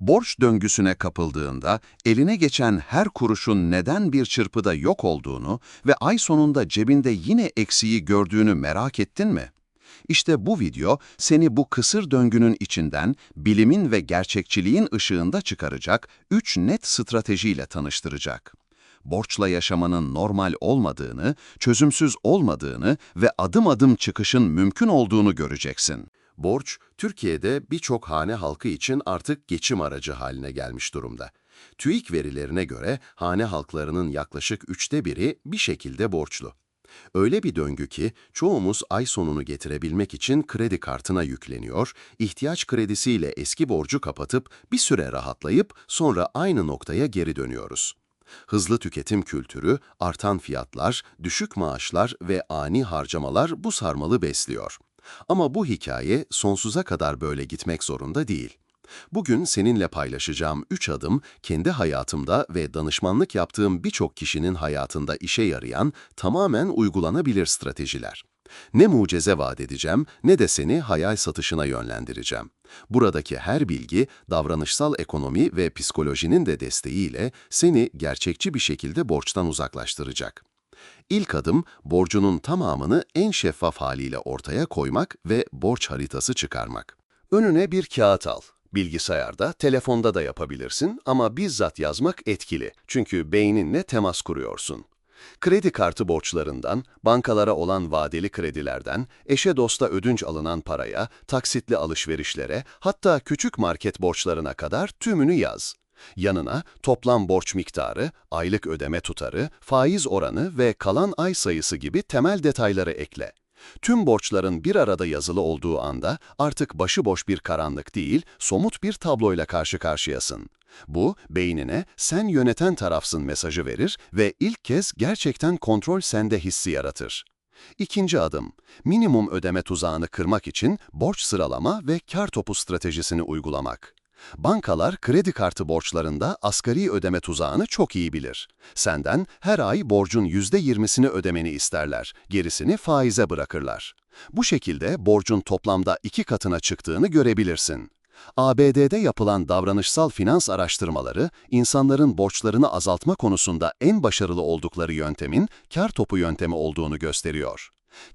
Borç döngüsüne kapıldığında eline geçen her kuruşun neden bir çırpıda yok olduğunu ve ay sonunda cebinde yine eksiği gördüğünü merak ettin mi? İşte bu video seni bu kısır döngünün içinden bilimin ve gerçekçiliğin ışığında çıkaracak 3 net stratejiyle tanıştıracak. Borçla yaşamanın normal olmadığını, çözümsüz olmadığını ve adım adım çıkışın mümkün olduğunu göreceksin. Borç, Türkiye'de birçok hane halkı için artık geçim aracı haline gelmiş durumda. TÜİK verilerine göre hane halklarının yaklaşık üçte biri bir şekilde borçlu. Öyle bir döngü ki çoğumuz ay sonunu getirebilmek için kredi kartına yükleniyor, ihtiyaç kredisiyle eski borcu kapatıp bir süre rahatlayıp sonra aynı noktaya geri dönüyoruz. Hızlı tüketim kültürü, artan fiyatlar, düşük maaşlar ve ani harcamalar bu sarmalı besliyor. Ama bu hikaye sonsuza kadar böyle gitmek zorunda değil. Bugün seninle paylaşacağım 3 adım kendi hayatımda ve danışmanlık yaptığım birçok kişinin hayatında işe yarayan tamamen uygulanabilir stratejiler. Ne mucize vaat edeceğim ne de seni hayal satışına yönlendireceğim. Buradaki her bilgi davranışsal ekonomi ve psikolojinin de desteğiyle seni gerçekçi bir şekilde borçtan uzaklaştıracak. İlk adım borcunun tamamını en şeffaf haliyle ortaya koymak ve borç haritası çıkarmak. Önüne bir kağıt al. Bilgisayarda, telefonda da yapabilirsin ama bizzat yazmak etkili. Çünkü beyninle temas kuruyorsun. Kredi kartı borçlarından, bankalara olan vadeli kredilerden, eşe dosta ödünç alınan paraya, taksitli alışverişlere, hatta küçük market borçlarına kadar tümünü yaz. Yanına toplam borç miktarı, aylık ödeme tutarı, faiz oranı ve kalan ay sayısı gibi temel detayları ekle. Tüm borçların bir arada yazılı olduğu anda artık başıboş bir karanlık değil, somut bir tabloyla karşı karşıyasın. Bu, beynine sen yöneten tarafsın mesajı verir ve ilk kez gerçekten kontrol sende hissi yaratır. İkinci adım, minimum ödeme tuzağını kırmak için borç sıralama ve kar topu stratejisini uygulamak. Bankalar kredi kartı borçlarında asgari ödeme tuzağını çok iyi bilir. Senden her ay borcun %20'sini ödemeni isterler, gerisini faize bırakırlar. Bu şekilde borcun toplamda iki katına çıktığını görebilirsin. ABD'de yapılan davranışsal finans araştırmaları, insanların borçlarını azaltma konusunda en başarılı oldukları yöntemin kar topu yöntemi olduğunu gösteriyor.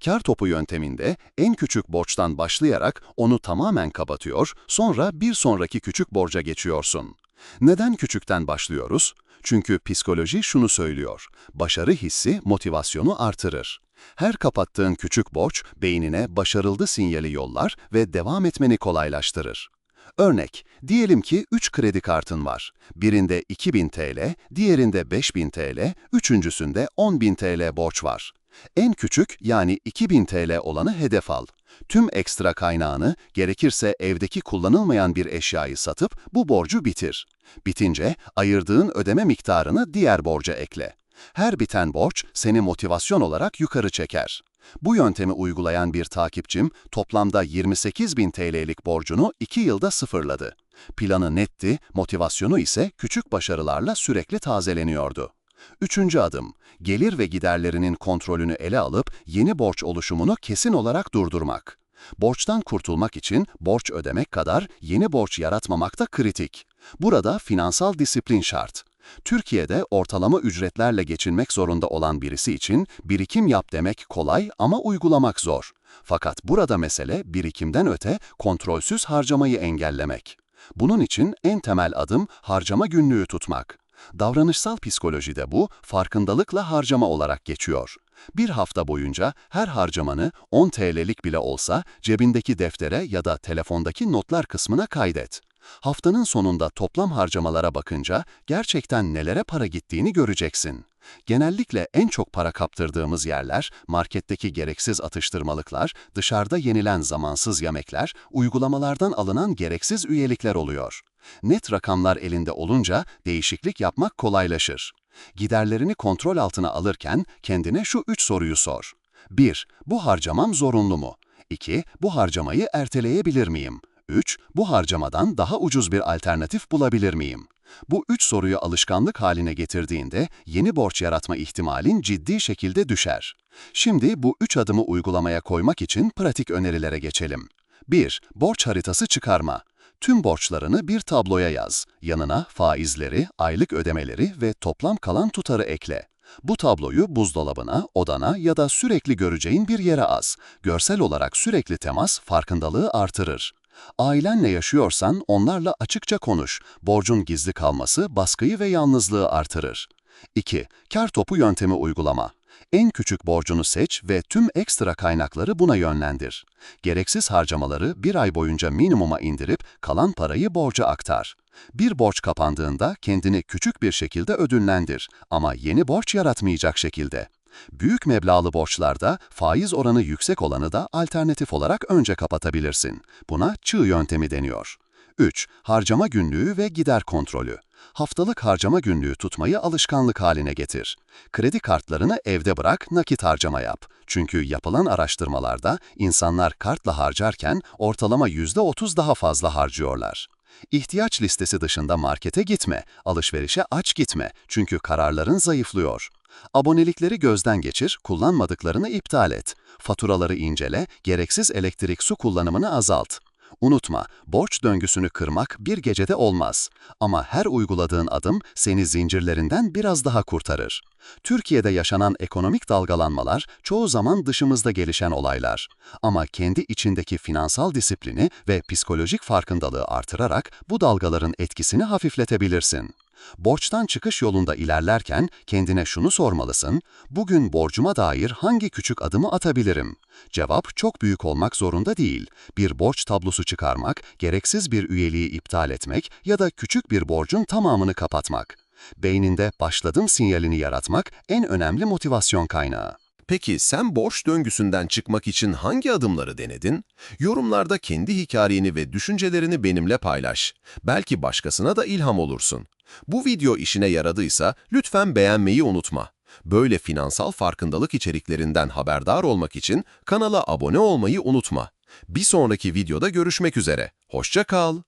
Kar topu yönteminde en küçük borçtan başlayarak onu tamamen kapatıyor, sonra bir sonraki küçük borca geçiyorsun. Neden küçükten başlıyoruz? Çünkü psikoloji şunu söylüyor, başarı hissi motivasyonu artırır. Her kapattığın küçük borç beynine başarıldı sinyali yollar ve devam etmeni kolaylaştırır. Örnek, diyelim ki 3 kredi kartın var. Birinde 2000 TL, diğerinde 5000 TL, üçüncüsünde 10.000 TL borç var. En küçük yani 2000 TL olanı hedef al. Tüm ekstra kaynağını, gerekirse evdeki kullanılmayan bir eşyayı satıp bu borcu bitir. Bitince ayırdığın ödeme miktarını diğer borca ekle. Her biten borç seni motivasyon olarak yukarı çeker. Bu yöntemi uygulayan bir takipçim toplamda 28 bin TL'lik borcunu 2 yılda sıfırladı. Planı netti, motivasyonu ise küçük başarılarla sürekli tazeleniyordu. Üçüncü adım, gelir ve giderlerinin kontrolünü ele alıp yeni borç oluşumunu kesin olarak durdurmak. Borçtan kurtulmak için borç ödemek kadar yeni borç yaratmamak da kritik. Burada finansal disiplin şart. Türkiye'de ortalama ücretlerle geçinmek zorunda olan birisi için birikim yap demek kolay ama uygulamak zor. Fakat burada mesele birikimden öte kontrolsüz harcamayı engellemek. Bunun için en temel adım harcama günlüğü tutmak. Davranışsal psikolojide bu farkındalıkla harcama olarak geçiyor. Bir hafta boyunca her harcamanı 10 TL'lik bile olsa cebindeki deftere ya da telefondaki notlar kısmına kaydet. Haftanın sonunda toplam harcamalara bakınca gerçekten nelere para gittiğini göreceksin. Genellikle en çok para kaptırdığımız yerler, marketteki gereksiz atıştırmalıklar, dışarıda yenilen zamansız yemekler, uygulamalardan alınan gereksiz üyelikler oluyor. Net rakamlar elinde olunca değişiklik yapmak kolaylaşır. Giderlerini kontrol altına alırken kendine şu üç soruyu sor. 1. Bu harcamam zorunlu mu? 2. Bu harcamayı erteleyebilir miyim? 3. Bu harcamadan daha ucuz bir alternatif bulabilir miyim? Bu üç soruyu alışkanlık haline getirdiğinde yeni borç yaratma ihtimalin ciddi şekilde düşer. Şimdi bu üç adımı uygulamaya koymak için pratik önerilere geçelim. 1. Borç haritası çıkarma. Tüm borçlarını bir tabloya yaz. Yanına faizleri, aylık ödemeleri ve toplam kalan tutarı ekle. Bu tabloyu buzdolabına, odana ya da sürekli göreceğin bir yere az. Görsel olarak sürekli temas farkındalığı artırır. Ailenle yaşıyorsan onlarla açıkça konuş. Borcun gizli kalması baskıyı ve yalnızlığı artırır. 2. Kar topu yöntemi uygulama. En küçük borcunu seç ve tüm ekstra kaynakları buna yönlendir. Gereksiz harcamaları bir ay boyunca minimuma indirip kalan parayı borca aktar. Bir borç kapandığında kendini küçük bir şekilde ödüllendir ama yeni borç yaratmayacak şekilde. Büyük meblağlı borçlarda faiz oranı yüksek olanı da alternatif olarak önce kapatabilirsin. Buna çığ yöntemi deniyor. 3. Harcama günlüğü ve gider kontrolü. Haftalık harcama günlüğü tutmayı alışkanlık haline getir. Kredi kartlarını evde bırak, nakit harcama yap. Çünkü yapılan araştırmalarda insanlar kartla harcarken ortalama %30 daha fazla harcıyorlar. İhtiyaç listesi dışında markete gitme, alışverişe aç gitme çünkü kararların zayıflıyor. Abonelikleri gözden geçir, kullanmadıklarını iptal et. Faturaları incele, gereksiz elektrik su kullanımını azalt. Unutma, borç döngüsünü kırmak bir gecede olmaz. Ama her uyguladığın adım seni zincirlerinden biraz daha kurtarır. Türkiye'de yaşanan ekonomik dalgalanmalar çoğu zaman dışımızda gelişen olaylar. Ama kendi içindeki finansal disiplini ve psikolojik farkındalığı artırarak bu dalgaların etkisini hafifletebilirsin. Borçtan çıkış yolunda ilerlerken kendine şunu sormalısın, bugün borcuma dair hangi küçük adımı atabilirim? Cevap çok büyük olmak zorunda değil. Bir borç tablosu çıkarmak, gereksiz bir üyeliği iptal etmek ya da küçük bir borcun tamamını kapatmak. Beyninde başladım sinyalini yaratmak en önemli motivasyon kaynağı. Peki sen borç döngüsünden çıkmak için hangi adımları denedin? Yorumlarda kendi hikayeni ve düşüncelerini benimle paylaş. Belki başkasına da ilham olursun. Bu video işine yaradıysa lütfen beğenmeyi unutma. Böyle finansal farkındalık içeriklerinden haberdar olmak için kanala abone olmayı unutma. Bir sonraki videoda görüşmek üzere. Hoşça kal.